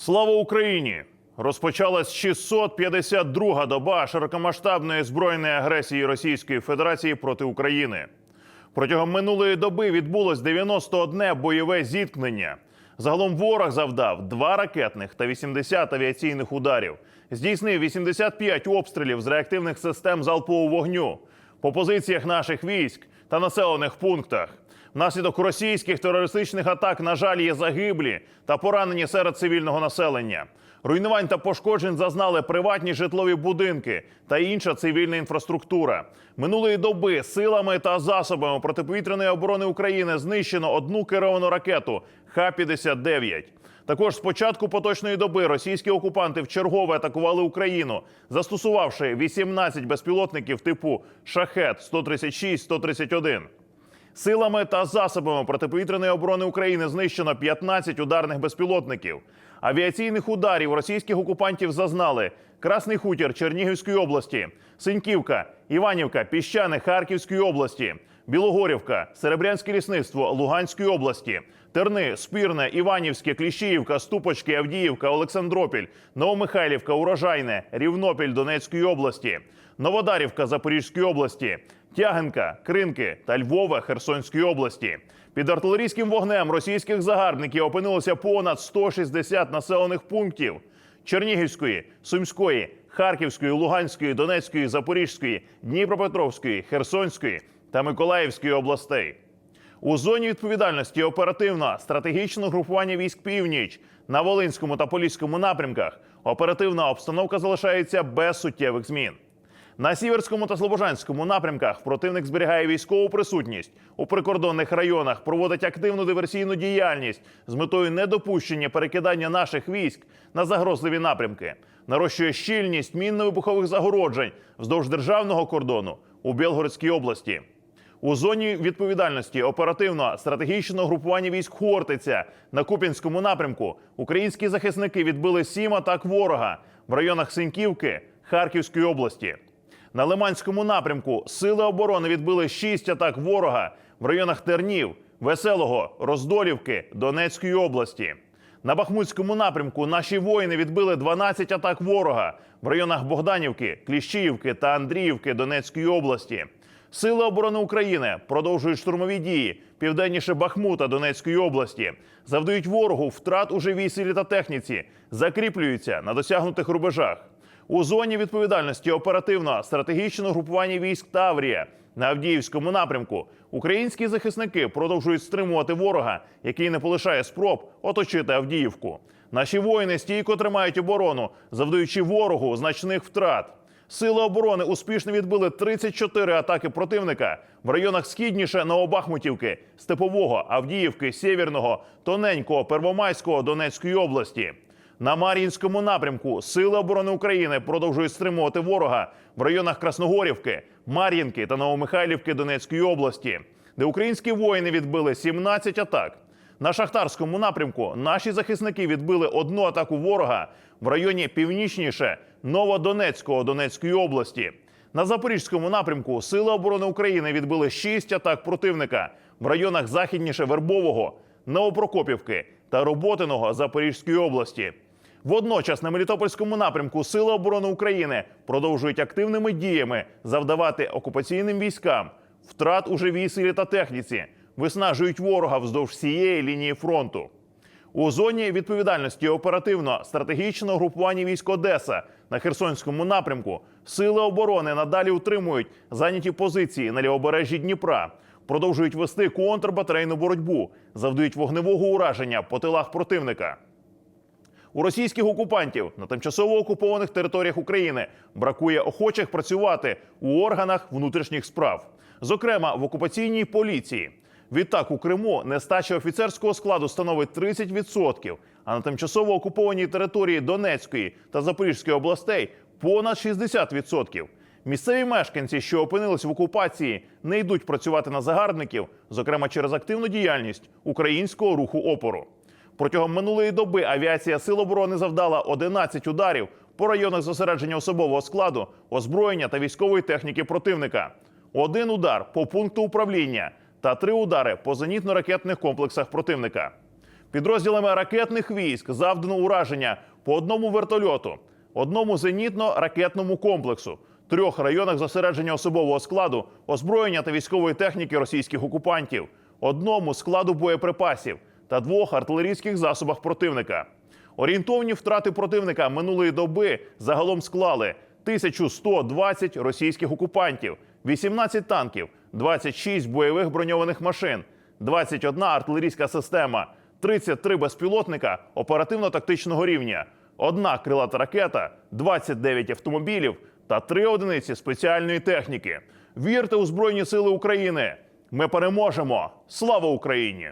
Слава Україні! Розпочалась 652-га доба широкомасштабної збройної агресії Російської Федерації проти України. Протягом минулої доби відбулось 91 бойове зіткнення. Загалом ворог завдав 2 ракетних та 80 авіаційних ударів. Здійснив 85 обстрілів з реактивних систем залпового вогню по позиціях наших військ та населених пунктах. Внаслідок російських терористичних атак, на жаль, є загиблі та поранені серед цивільного населення. Руйнувань та пошкоджень зазнали приватні житлові будинки та інша цивільна інфраструктура. Минулої доби силами та засобами протиповітряної оборони України знищено одну керовану ракету Х-59. Також з початку поточної доби російські окупанти вчергове атакували Україну, застосувавши 18 безпілотників типу Шахет 136 131 Силами та засобами протиповітряної оборони України знищено 15 ударних безпілотників. Авіаційних ударів російських окупантів зазнали Красний Хутір Чернігівської області, Синьківка, Іванівка, Піщани Харківської області, Білогорівка, Серебрянське лісництво Луганської області, Терни, Спірне, Іванівське, Кліщіївка, Ступочки, Авдіївка, Олександропіль, Новомихайлівка, Урожайне, Рівнопіль Донецької області, Новодарівка Запорізької області, Тягенка, Кринки та Львова Херсонської області. Під артилерійським вогнем російських загарбників опинилося понад 160 населених пунктів Чернігівської, Сумської, Харківської, Луганської, Донецької, Запорізької, Дніпропетровської, Херсонської та Миколаївської областей. У зоні відповідальності оперативно стратегічне групування військ північ на Волинському та Поліському напрямках. Оперативна обстановка залишається без суттєвих змін. На Сіверському та Слобожанському напрямках противник зберігає військову присутність у прикордонних районах, проводить активну диверсійну діяльність з метою недопущення перекидання наших військ на загрозливі напрямки, нарощує щільність мінно-вибухових загороджень вздовж державного кордону у Білгородській області. У зоні відповідальності оперативно стратегічного групування військ Хортиця на Куп'янському напрямку українські захисники відбили сім атак ворога в районах Синьківки Харківської області. На Лиманському напрямку сили оборони відбили шість атак ворога в районах Тернів, Веселого, Роздолівки Донецької області. На Бахмутському напрямку наші воїни відбили 12 атак ворога в районах Богданівки, Кліщіївки та Андріївки Донецької області. Сили оборони України продовжують штурмові дії південніше Бахмута Донецької області, завдають ворогу втрат у живій силі та техніці, закріплюються на досягнутих рубежах. У зоні відповідальності оперативно стратегічне групування військ Таврія на Авдіївському напрямку. Українські захисники продовжують стримувати ворога, який не полишає спроб оточити Авдіївку. Наші воїни стійко тримають оборону, завдаючи ворогу значних втрат. Сили оборони успішно відбили 34 атаки противника в районах східніше Новобахмутівки, Степового, Авдіївки, Сєвєрного, Тоненького, Первомайського Донецької області. На Мар'їнському напрямку Сили оборони України продовжують стримувати ворога в районах Красногорівки, Мар'їнки та Новомихайлівки Донецької області, де українські воїни відбили 17 атак. На шахтарському напрямку наші захисники відбили одну атаку ворога в районі північніше Новодонецького Донецької області. На запорізькому напрямку Сили оборони України відбили шість атак противника в районах західніше Вербового, Новопрокопівки та Роботиного Запорізької області. Водночас на Мелітопольському напрямку Сили оборони України продовжують активними діями завдавати окупаційним військам втрат у живій силі та техніці, виснажують ворога вздовж всієї лінії фронту. У зоні відповідальності оперативно стратегічного групування військ Одеса на Херсонському напрямку сили оборони надалі утримують зайняті позиції на лівобережжі Дніпра, продовжують вести контрбатарейну боротьбу, завдають вогневого ураження по тилах противника. У російських окупантів на тимчасово окупованих територіях України бракує охочих працювати у органах внутрішніх справ, зокрема в окупаційній поліції. Відтак у Криму нестача офіцерського складу становить 30%, а на тимчасово окупованій території Донецької та Запорізької областей понад 60%. Місцеві мешканці, що опинились в окупації, не йдуть працювати на загарбників, зокрема через активну діяльність українського руху опору. Протягом минулої доби авіація Сил оборони завдала 11 ударів по районах зосередження особового складу, озброєння та військової техніки противника. Один удар по пункту управління та три удари по зенітно-ракетних комплексах противника. Підрозділами ракетних військ завдано ураження по одному вертольоту, одному зенітно-ракетному комплексу, трьох районах зосередження особового складу, озброєння та військової техніки російських окупантів, одному складу боєприпасів та двох артилерійських засобах противника. Орієнтовні втрати противника минулої доби загалом склали 1120 російських окупантів, 18 танків, 26 бойових броньованих машин, 21 артилерійська система, 33 безпілотника оперативно-тактичного рівня, одна крилата ракета, 29 автомобілів та 3 одиниці спеціальної техніки. Вірте у Збройні Сили України! Ми переможемо! Слава Україні!